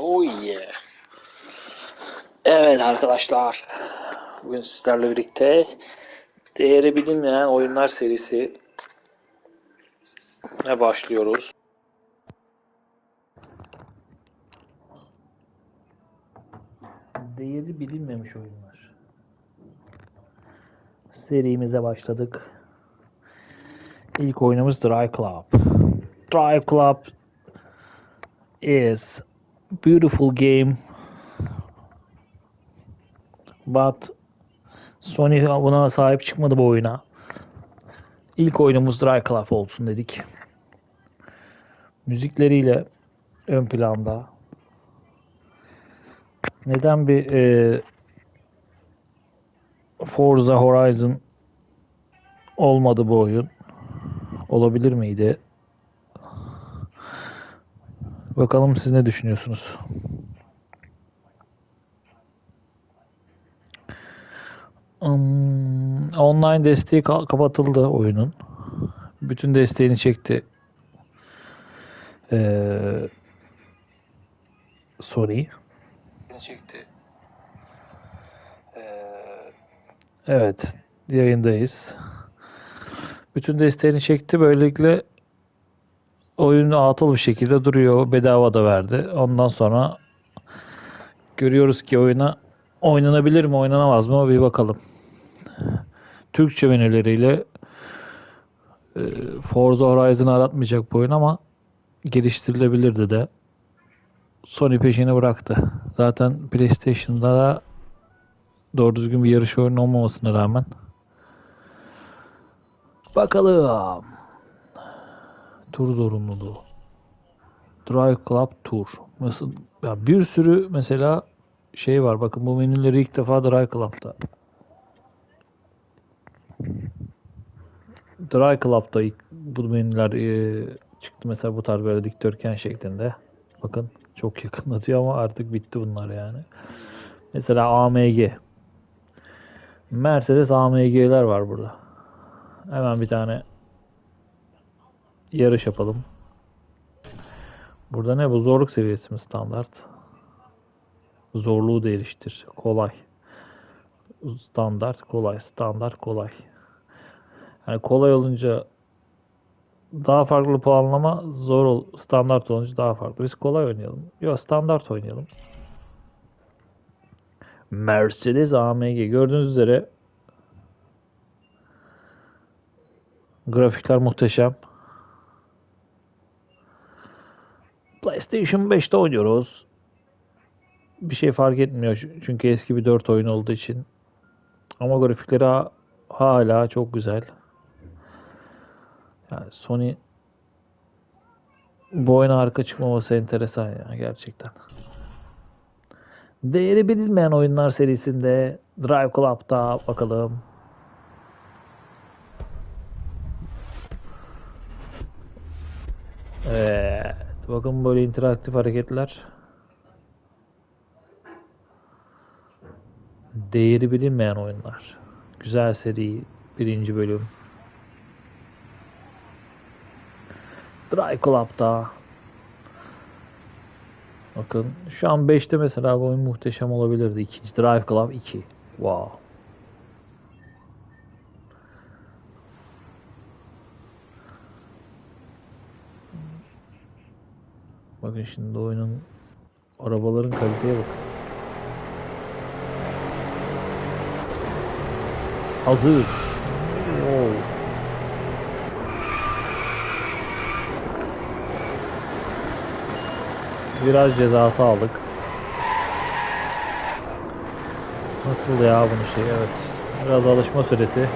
Oh yeah. Evet arkadaşlar. Bugün sizlerle birlikte değeri bilinmeyen oyunlar serisi ne başlıyoruz. Değeri bilinmemiş oyunlar. Serimize başladık. İlk oyunumuz Drive Club. Drive Club is beautiful game but Sony buna sahip çıkmadı bu oyuna. İlk oyunumuz Dry Club olsun dedik. Müzikleriyle ön planda. Neden bir e, Forza Horizon olmadı bu oyun? Olabilir miydi? Bakalım siz ne düşünüyorsunuz? Um, online desteği ka- kapatıldı oyunun. Bütün desteğini çekti. Ee, Sony. Çekti. Ee, evet, yayındayız. Bütün desteğini çekti. Böylelikle oyun atıl bir şekilde duruyor. Bedava da verdi. Ondan sonra görüyoruz ki oyuna oynanabilir mi oynanamaz mı bir bakalım. Türkçe menüleriyle e, Forza Horizon'ı aratmayacak bu oyun ama geliştirilebilirdi de. Sony peşini bıraktı. Zaten PlayStation'da da doğru düzgün bir yarış oyunu olmamasına rağmen. Bakalım. Tur zorunluluğu. Drive Club Tour. Nasıl? Ya bir sürü mesela şey var. Bakın bu menüleri ilk defa Drive Club'da. Dry Club'da ilk bu menüler e, çıktı mesela bu tarz böyle dikdörtgen şeklinde. Bakın çok yakınlatıyor ama artık bitti bunlar yani. Mesela AMG. Mercedes AMG'ler var burada. Hemen bir tane yarış yapalım. Burada ne bu zorluk seviyesi mi standart? Zorluğu değiştir. Kolay. Standart, kolay. Standart, kolay. Yani kolay olunca daha farklı puanlama zor ol, standart olunca daha farklı. Biz kolay oynayalım. Yok standart oynayalım. Mercedes AMG gördüğünüz üzere grafikler muhteşem. PlayStation 5'te oynuyoruz. Bir şey fark etmiyor çünkü eski bir 4 oyun olduğu için. Ama grafikleri hala çok güzel. Yani Sony bu oyuna arka çıkmaması enteresan ya gerçekten. Değeri bilinmeyen oyunlar serisinde Drive Club'da bakalım. Evet. Bakın böyle interaktif hareketler. Değeri bilinmeyen oyunlar. Güzel seri. Birinci bölüm. Dry Club'da. Bakın şu an 5'te mesela bu oyun muhteşem olabilirdi. İkinci Drive Club 2. Wow. Bakın şimdi oyunun arabaların kaliteye bakın. Hazır. Wow. Biraz cezası aldık. Nasıl ya bunu şey evet. Biraz alışma süresi.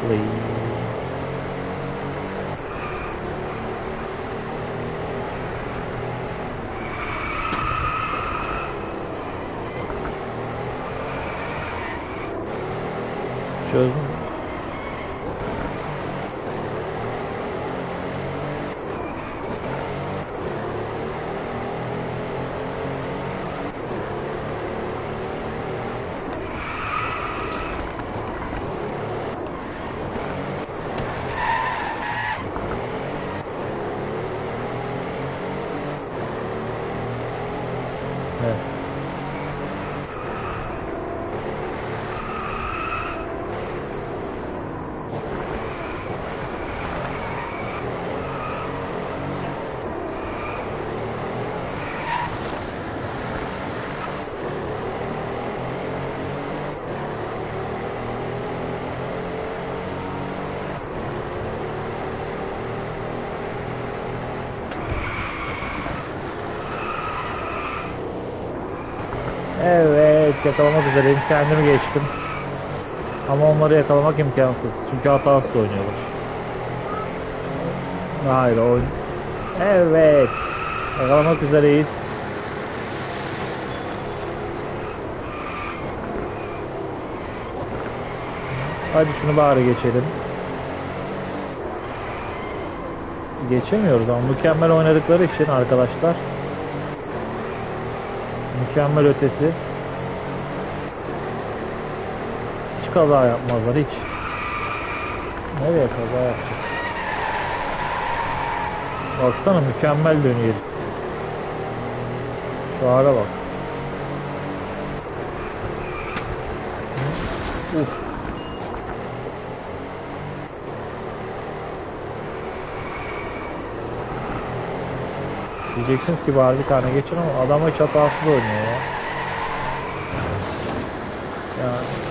Play. goes Evet yakalamak üzereyim. Kendimi geçtim. Ama onları yakalamak imkansız. Çünkü hatasız oynuyorlar. Hayır oyun. Evet. Yakalamak üzereyiz. Hadi şunu bari geçelim. Geçemiyoruz ama mükemmel oynadıkları için arkadaşlar. Mükemmel ötesi. Hiç kaza yapmazlar hiç. Nereye kaza yapacak? Baksana mükemmel dönüyor. Şu hale bak. Uf. Diyeceksiniz ki bari bir tane geçin ama adam hiç hatasız oynuyor ya. Yani.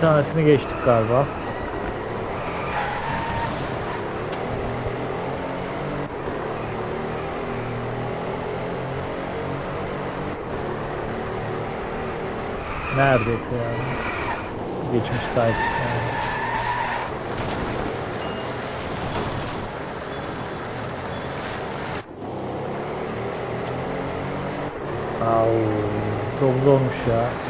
Bir tanesini geçtik galiba. Neredeyse yani. Geçmiş sahip. Yani. Çok zormuş ya.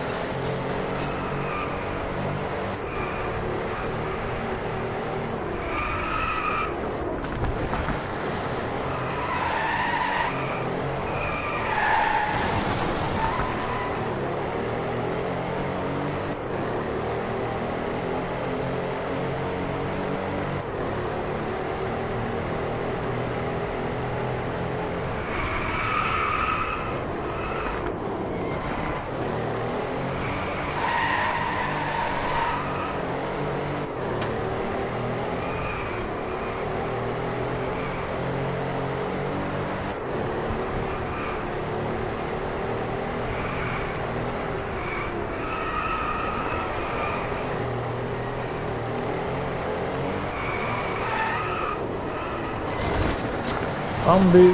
Tam bir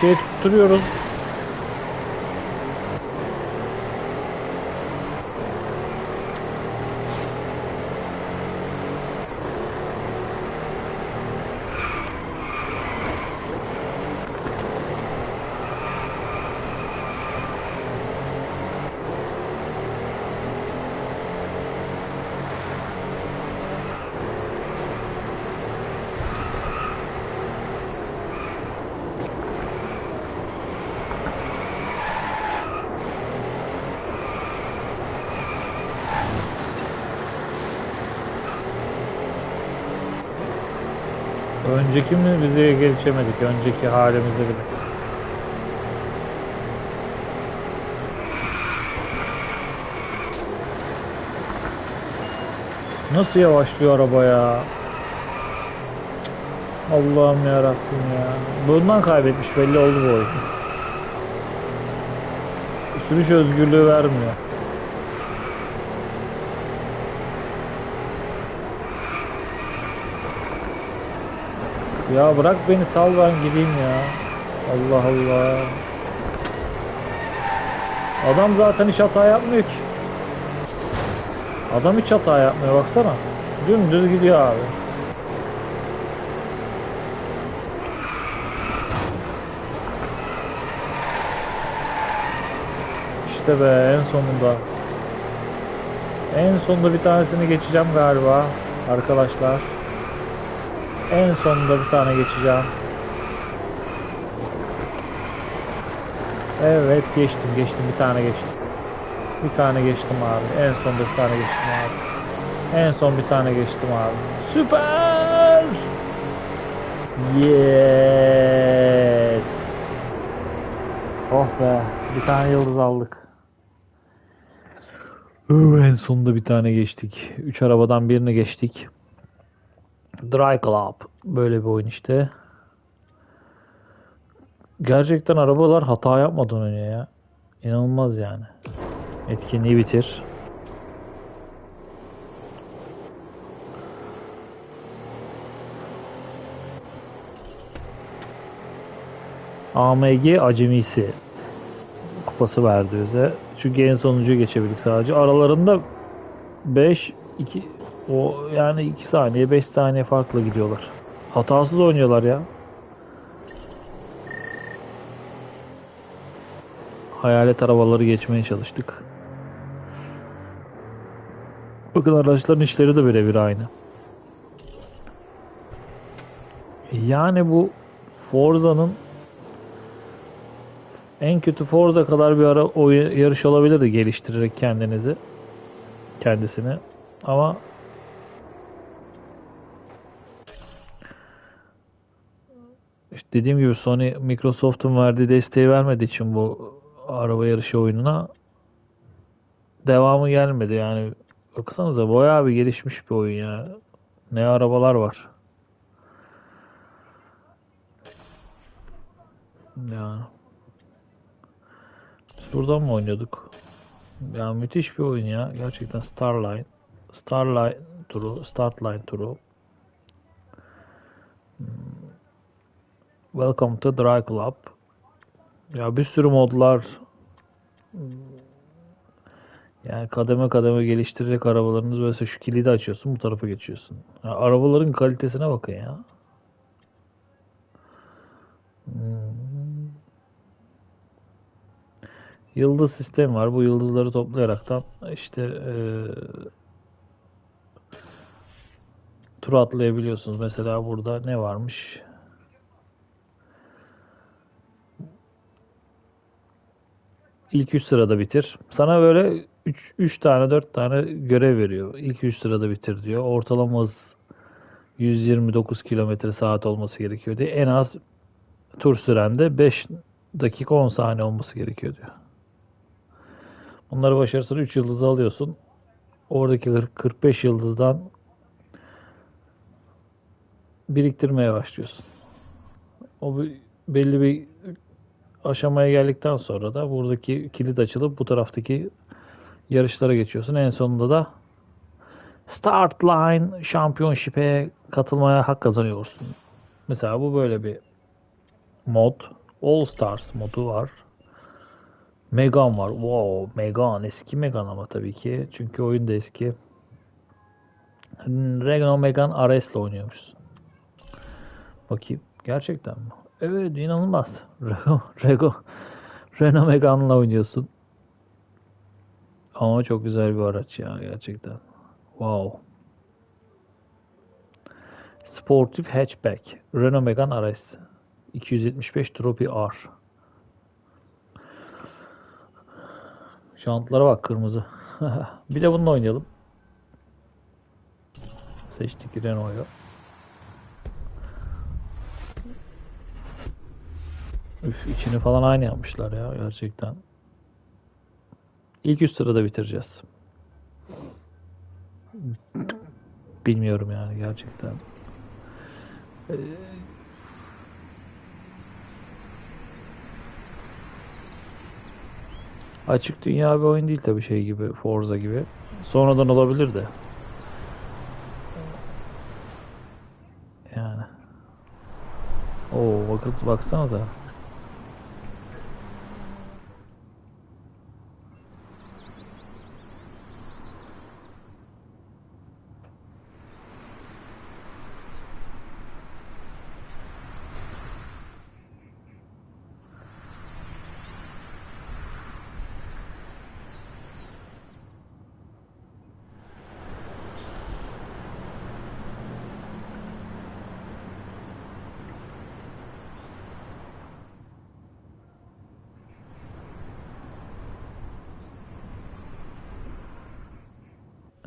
şey tutturuyoruz. Önceki mi bize geçemedik? Önceki halimizde bile. Nasıl yavaşlıyor araba ya? Allah'ım ya Rabbim ya. Bundan kaybetmiş belli oldu bu oyun. Sürüş özgürlüğü vermiyor. Ya bırak beni sal ben gideyim ya. Allah Allah. Adam zaten hiç hata yapmıyor ki. Adam hiç hata yapmıyor baksana. Dümdüz gidiyor abi. İşte be en sonunda. En sonunda bir tanesini geçeceğim galiba arkadaşlar. En sonunda bir tane geçeceğim. Evet geçtim geçtim bir tane geçtim. Bir tane geçtim abi. En sonunda bir tane geçtim abi. En son bir tane geçtim abi. Süper! Yes! Oh be. Bir tane yıldız aldık. En sonunda bir tane geçtik. Üç arabadan birini geçtik. Dry Club. Böyle bir oyun işte. Gerçekten arabalar hata yapmadan önce ya. İnanılmaz yani. Etkinliği bitir. AMG acemisi kupası verdi bize. Çünkü en sonuncuyu geçebildik sadece. Aralarında 5 2 o yani 2 saniye 5 saniye farklı gidiyorlar. Hatasız oynuyorlar ya. Hayalet arabaları geçmeye çalıştık. Bakın araçların işleri de birebir aynı. Yani bu Forza'nın en kötü Forza kadar bir ara o yarış olabilirdi geliştirerek kendinizi kendisini ama dediğim gibi Sony Microsoft'un verdiği desteği vermediği için bu araba yarışı oyununa devamı gelmedi. Yani baksanıza bayağı bir gelişmiş bir oyun ya. Ne arabalar var. Biz buradan mı oynuyorduk? Ya müthiş bir oyun ya. Gerçekten Starline Starline turu Startline turu Welcome to Dry Club ya bir sürü modlar yani kademe kademe geliştirerek arabalarınız mesela şu kilidi açıyorsun bu tarafa geçiyorsun. Ya arabaların kalitesine bakın ya. Hmm. Yıldız sistemi var. Bu yıldızları toplayaraktan işte eee tur atlayabiliyorsunuz. Mesela burada ne varmış? İlk 3 sırada bitir. Sana böyle 3 3 tane 4 tane görev veriyor. İlk 3 sırada bitir diyor. Ortalama hız 129 kilometre saat olması gerekiyor diye. En az tur sürende 5 dakika 10 saniye olması gerekiyor diyor. Bunları başarırsan 3 yıldızı alıyorsun. Oradaki 40 45 yıldızdan biriktirmeye başlıyorsun. O belli bir aşamaya geldikten sonra da buradaki kilit açılıp bu taraftaki yarışlara geçiyorsun. En sonunda da Start Line Championship'e katılmaya hak kazanıyorsun. Mesela bu böyle bir mod. All Stars modu var. Megan var. Wow, Megan. Eski Megan ama tabii ki. Çünkü oyun da eski. Renault Megan RS'le oynuyormuşsun. Bakayım. Gerçekten mi? Evet inanılmaz. Rego, Renault Megane'la oynuyorsun. Ama çok güzel bir araç ya gerçekten. Wow. Sportif Hatchback. Renault Megane RS. 275 Trophy R. Jantlara bak kırmızı. bir de bununla oynayalım. Seçtik Renault'u. Üf içini falan aynı yapmışlar ya gerçekten. İlk üst sırada bitireceğiz. Bilmiyorum yani gerçekten. Ee, Açık dünya bir oyun değil tabii şey gibi, Forza gibi. Sonradan olabilir de. Yani. Oo bakın baksanıza.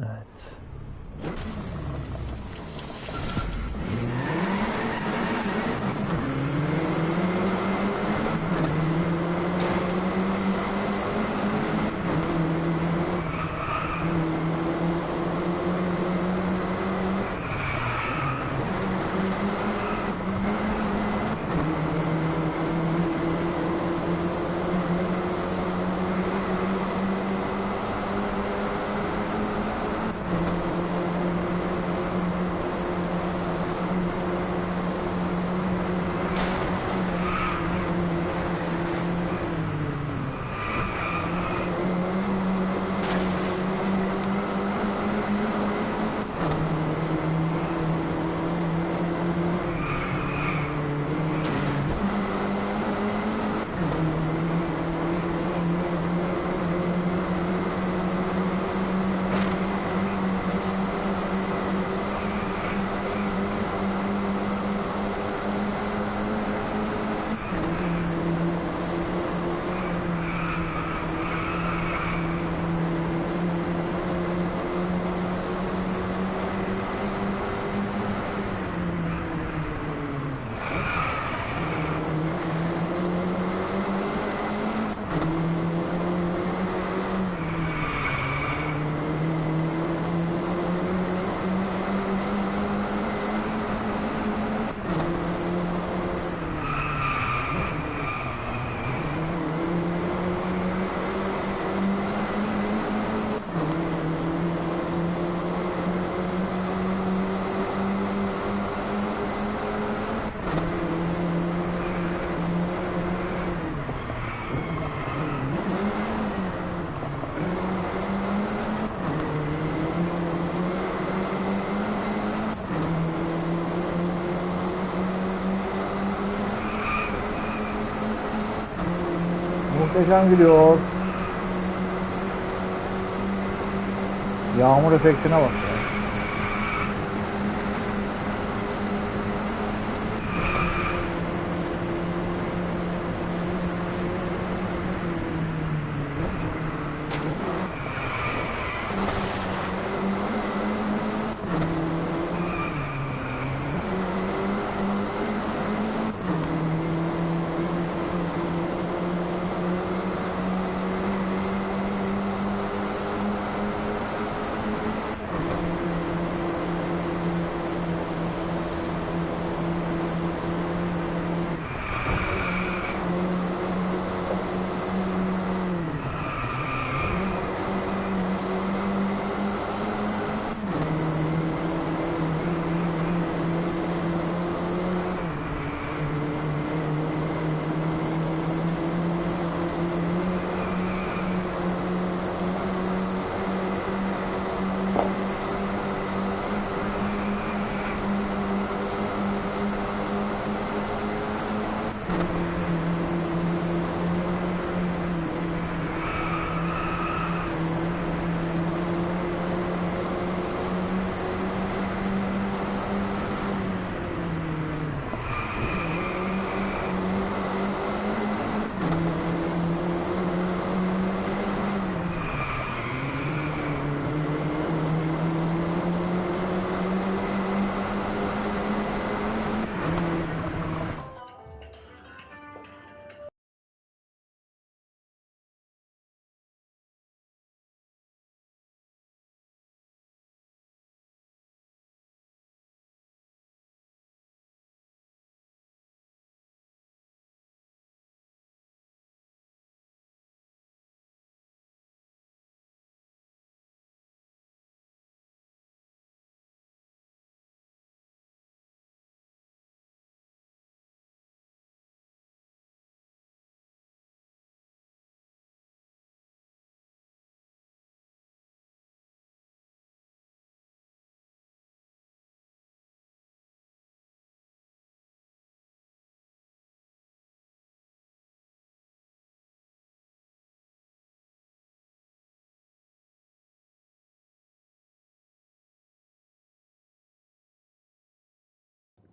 Evet. Muhteşem gidiyor. Yağmur efektine bak ya.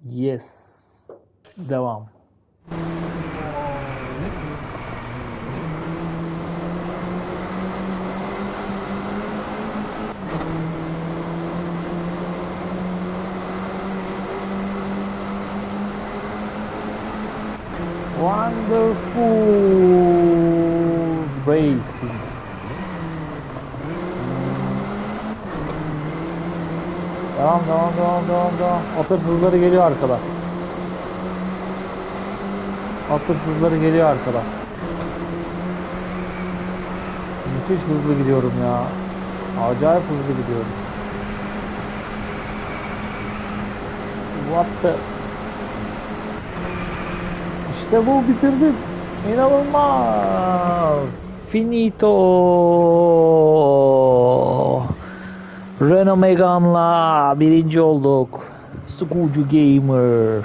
Yes. Devam. Wonderful racing. Devam devam devam devam devam. At hırsızları geliyor arkada. At hırsızları geliyor arkada. Müthiş hızlı gidiyorum ya. Acayip hızlı gidiyorum. What the... İşte bu bitirdim. İnanılmaz. Finito. Renault Megane'la birinci olduk. Skucu Gamer.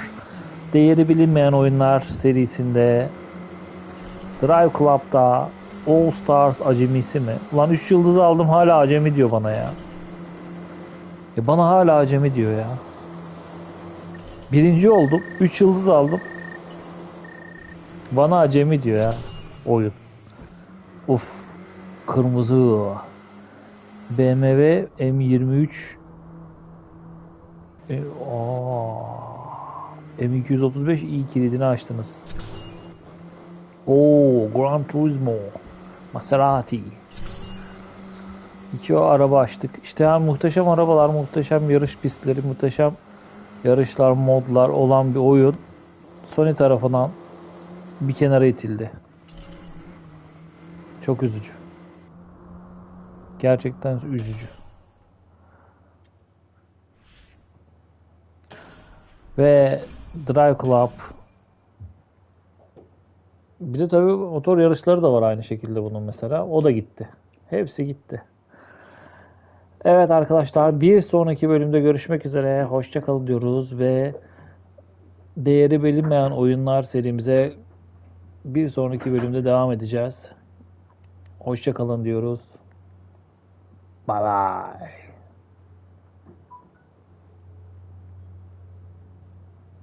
Değeri bilinmeyen oyunlar serisinde Drive Club'da All Stars acemisi mi? Ulan 3 yıldız aldım hala acemi diyor bana ya. E bana hala acemi diyor ya. Birinci oldum. 3 yıldız aldım. Bana acemi diyor ya oyun. Uf. Kırmızı. BMW M23 e, aa, M235 i kilidini açtınız. Oo, Gran Turismo. Maserati. İki o araba açtık. İşte yani muhteşem arabalar, muhteşem yarış pistleri, muhteşem yarışlar, modlar olan bir oyun Sony tarafından bir kenara itildi. Çok üzücü. Gerçekten üzücü. Ve Drive Club bir de tabii motor yarışları da var aynı şekilde bunun mesela. O da gitti. Hepsi gitti. Evet arkadaşlar bir sonraki bölümde görüşmek üzere. Hoşça kalın diyoruz ve değeri bilinmeyen oyunlar serimize Bir sonraki bölümde devam edeceğiz. Hoşça kalın diyoruz. 拜拜。